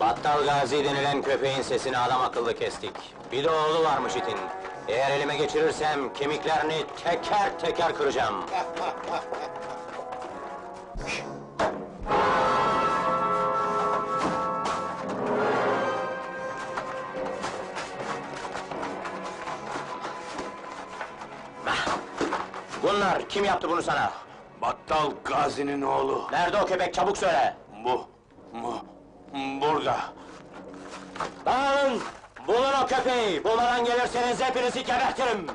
Battal Gazi denilen köpeğin sesini adam akıllı kestik. Bir de oğlu varmış itin. Eğer elime geçirirsem kemiklerini teker teker kıracağım. Bunlar kim yaptı bunu sana? Battal Gazi'nin oğlu. Nerede o köpek çabuk söyle. Bu, bu, burada. Dağılın! Bulun o köpeği! Bulmadan gelirseniz hepinizi gebertirim!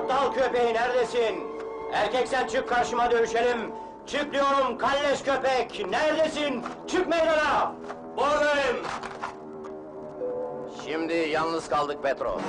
Battal köpeği neredesin? Erkeksen çık karşıma dövüşelim! Çık diyorum kalleş köpek! Neredesin? Çık meydana! Buradayım! Şimdi yalnız kaldık Petro.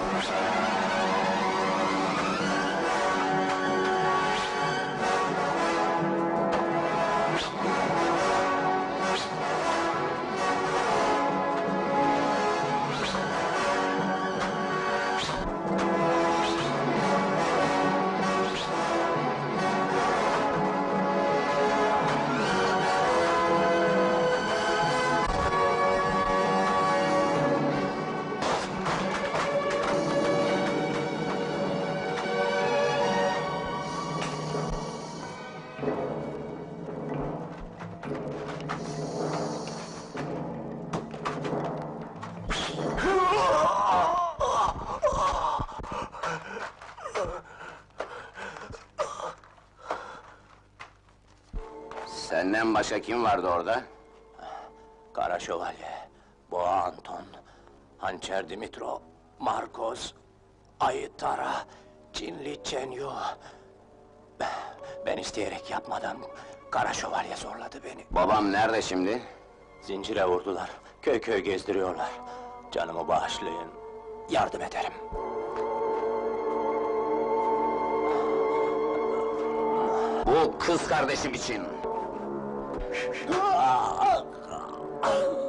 Senden başka kim vardı orada? Kara Şövalye, Boğa Anton, Hançer Dimitro, Marcos, Ayı Tara, Çinli Çenyo. Ben isteyerek yapmadım. Kara Şövalye zorladı beni. Babam nerede şimdi? Zincire vurdular. Köy köy gezdiriyorlar. Canımı bağışlayın. Yardım ederim. Bu kız kardeşim için. 啊啊！